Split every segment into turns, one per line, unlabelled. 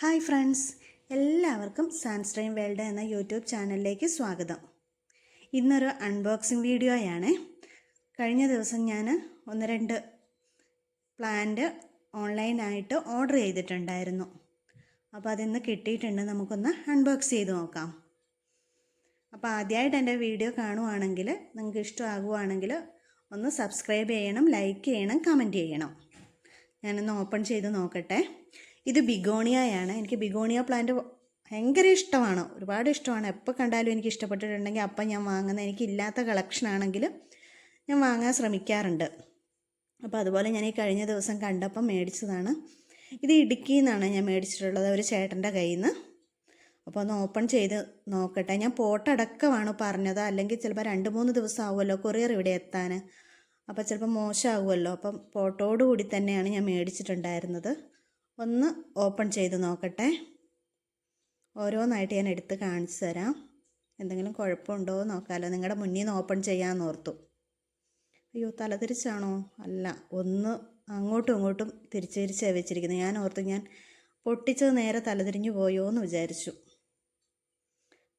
Hi friends എല്ലാവർക്കും സാൻസ്ട്രെയിൻ world എന്ന YouTube ചാനലിലേക്ക് സ്വാഗതം. ഇന്നൊരു അൺബോക്സിങ് വീഡിയോയാണ്. കഴിഞ്ഞ ദിവസം ഞാൻ ഒന്ന് രണ്ട് പ്ലാന്റ് ഓൺലൈനായിട്ട് ഓർഡർ ചെയ്തിട്ടുണ്ടായിരുന്നു. അപ്പോൾ അതിന്ന് കിട്ടിയിട്ടുണ്ട് നമുക്കൊന്ന് അൺബോക്സ് ചെയ്ത് നോക്കാം. അപ്പോൾ ആദ്യമായിട്ട് എന്റെ വീഡിയോ കാണുവാണെങ്കിൽ നിങ്ങൾക്ക് ഇഷ്ടമാകുവാണെങ്കിൽ ഒന്ന് സബ്സ്ക്രൈബ് ചെയ്യണം ലൈക്ക് ചെയ്യണം കമന്റ് ചെയ്യണം. ഞാനൊന്ന് ഓപ്പൺ ചെയ്ത് നോക്കട്ടെ. ഇത് ബിഗോണിയയാണ്. എനിക്ക് ബിഗോണിയ പ്ലാന്റ് ഭയങ്കര ഇഷ്ടമാണ്. ഒരുപാട് ഇഷ്ടമാണ്. എപ്പോൾ കണ്ടാലും എനിക്ക് ഇഷ്ടപ്പെട്ടിട്ടുണ്ടെങ്കിൽ അപ്പം ഞാൻ വാങ്ങുന്ന എനിക്കില്ലാത്ത കളക്ഷൻ ആണെങ്കിൽ ഞാൻ വാങ്ങാൻ ശ്രമിക്കാറുണ്ട്. അപ്പോൾ അതുപോലെ ഞാൻ ഈ കഴിഞ്ഞ ദിവസം കണ്ടപ്പം മേടിച്ചതാണ്. ഇത് ഇടുക്കിയിൽ നിന്നാണ് ഞാൻ മേടിച്ചിട്ടുള്ളത് ഒരു ചേട്ടന്റെ കയ്യിൽ നിന്ന് അപ്പോൾ ഒന്ന് ഓപ്പൺ ചെയ്ത് നോക്കട്ടെ. ഞാൻ പോട്ടടക്കമാണ് പറഞ്ഞത്. അല്ലെങ്കിൽ ചിലപ്പോൾ രണ്ട് മൂന്ന് ദിവസം ആവുമല്ലോ കൊറിയർ ഇവിടെ എത്താൻ. അപ്പോൾ ചിലപ്പോൾ മോശമാകുമല്ലോ അപ്പം പോട്ടോട് കൂടി തന്നെയാണ് ഞാൻ മേടിച്ചിട്ടുണ്ടായിരുന്നത്. ഒന്ന് ഓപ്പൺ ചെയ്ത് നോക്കട്ടെ. ഓരോന്നായിട്ട് ഞാൻ എടുത്ത് കാണിച്ചു തരാം. എന്തെങ്കിലും കുഴപ്പമുണ്ടോ നോക്കാമല്ലോ നിങ്ങളുടെ മുന്നിൽ നിന്ന് ഓപ്പൺ ചെയ്യാമെന്ന് ഓർത്തു. അയ്യോ തലതിരിച്ചാണോ? അല്ല ഒന്ന് അങ്ങോട്ടും ഇങ്ങോട്ടും തിരിച്ച് തിരിച്ചാണ് വെച്ചിരിക്കുന്നത് ഞാൻ ഓർത്തു ഞാൻ പൊട്ടിച്ചത് നേരെ തലതിരിഞ്ഞു പോയോ എന്ന് വിചാരിച്ചു.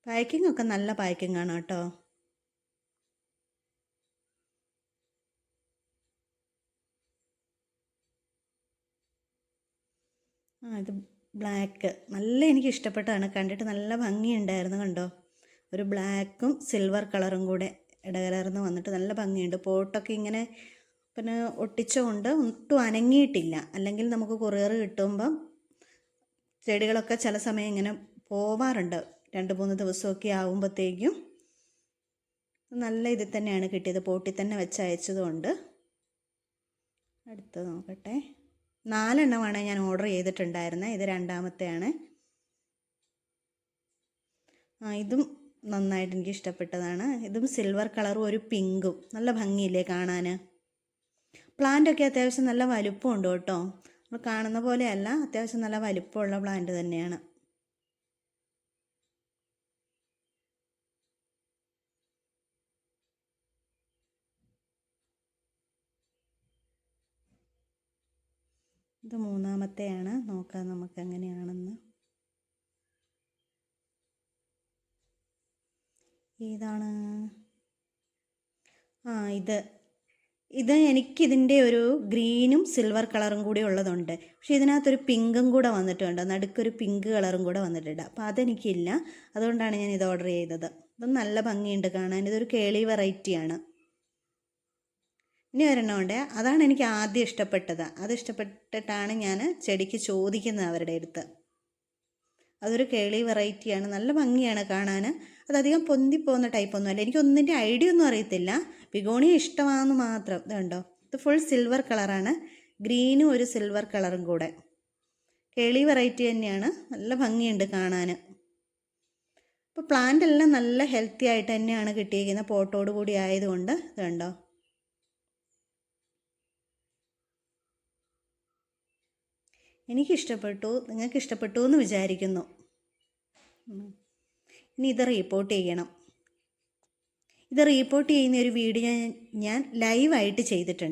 പാക്കിംഗ് ഒക്കെ നല്ല പാക്കിംഗ് ആണ് കേട്ടോ. ആ ഇത് ബ്ലാക്ക് നല്ല എനിക്ക് ഇഷ്ടപ്പെട്ടതാണ് കണ്ടിട്ട് നല്ല ഭംഗിയുണ്ടായിരുന്നു കണ്ടോ? ഒരു ബ്ലാക്കും സിൽവർ കളറും കൂടെ ഇടകലർന്ന് വന്നിട്ട് നല്ല ഭംഗിയുണ്ട്. പോട്ടൊക്കെ ഇങ്ങനെ പിന്നെ ഒട്ടിച്ചുകൊണ്ട് ഒട്ടും അനങ്ങിയിട്ടില്ല. അല്ലെങ്കിൽ നമുക്ക് കൊറിയർ കിട്ടുമ്പം ചെടികളൊക്കെ ചില സമയം ഇങ്ങനെ പോവാറുണ്ട്. രണ്ട് മൂന്ന് ദിവസമൊക്കെ ആകുമ്പോഴത്തേക്കും നല്ല ഇതിൽ തന്നെയാണ് കിട്ടിയത്. പോട്ടിൽ തന്നെ വെച്ച് അയച്ചതുകൊണ്ട്. അടുത്ത് നോക്കട്ടെ. നാലെണ്ണമാണ് ഞാൻ ഓർഡർ ചെയ്തിട്ടുണ്ടായിരുന്നത് ഇത് രണ്ടാമത്തെയാണ്. ആ ഇതും നന്നായിട്ട് എനിക്ക് ഇഷ്ടപ്പെട്ടതാണ്. ഇതും സിൽവർ കളറും ഒരു പിങ്കും. നല്ല ഭംഗിയില്ലേ കാണാൻ പ്ലാന്റൊക്കെ അത്യാവശ്യം നല്ല വലുപ്പമുണ്ട് കേട്ടോ. നമ്മൾ കാണുന്ന പോലെയല്ല അത്യാവശ്യം നല്ല വലുപ്പമുള്ള പ്ലാന്റ് തന്നെയാണ്. ഇത് മൂന്നാമത്തെയാണ്. നോക്കാം നമുക്ക് എങ്ങനെയാണെന്ന്. ഏതാണ്? ആ ഇത്. ഇത് എനിക്കിതിന്റെ ഒരു ഗ്രീനും സിൽവർ കളറും കൂടി ഉള്ളതുണ്ട്. പക്ഷെ ഇതിനകത്തൊരു പിങ്കും കൂടെ വന്നിട്ടുണ്ട്. നടുക്കൊരു പിങ്ക് കളറും കൂടെ വന്നിട്ടുണ്ട്. അപ്പോൾ അതെനിക്കില്ല. അതുകൊണ്ടാണ് ഞാൻ ഇത് ഓർഡർ ചെയ്തത്. ഇത് നല്ല ഭംഗിയുണ്ട് കാണാൻ. ഇതൊരു കേളി വെറൈറ്റിയാണ്. ഇനി ഒരെണ്ണമുണ്ട്. അതാണ് എനിക്ക് ആദ്യം ഇഷ്ടപ്പെട്ടത്. അത് ഇഷ്ടപ്പെട്ടിട്ടാണ് ഞാൻ ചെടിക്ക് ചോദിക്കുന്നത് അവരുടെ അടുത്ത്. അതൊരു കേളി വെറൈറ്റിയാണ്. നല്ല ഭംഗിയാണ് കാണാൻ അതധികം പൊന്തിപ്പോകുന്ന ടൈപ്പൊന്നുമല്ല. എനിക്ക് ഒന്നിന്റെ ഐഡിയ ഒന്നും അറിയത്തില്ല. ബിഗോണിയ ഇഷ്ടമാണെന്ന് മാത്രം. ഇതുണ്ടോ ഇത് ഫുൾ സിൽവർ കളറാണ്. ഗ്രീനും ഒരു സിൽവർ കളറും കൂടെ. കേളി വെറൈറ്റി തന്നെയാണ്. നല്ല ഭംഗിയുണ്ട് കാണാൻ ഇപ്പോൾ പ്ലാന്റ് എല്ലാം നല്ല ഹെൽത്തി ആയിട്ട് തന്നെയാണ് കിട്ടിയിരിക്കുന്നത്. പോട്ടോട് കൂടി ആയതുകൊണ്ട്. ഇതുണ്ടോ എനിക്കിഷ്ടപ്പെട്ടു നിങ്ങൾക്ക് ഇഷ്ടപ്പെട്ടു എന്ന് വിചാരിക്കുന്നു ഇനി ഇത് റീപ്പോർട്ട് ചെയ്യണം. ഇത് റീപ്പോർട്ട് ചെയ്യുന്ന ഒരു വീഡിയോ ഞാൻ ലൈവായിട്ട് ചെയ്തിട്ടുണ്ട്.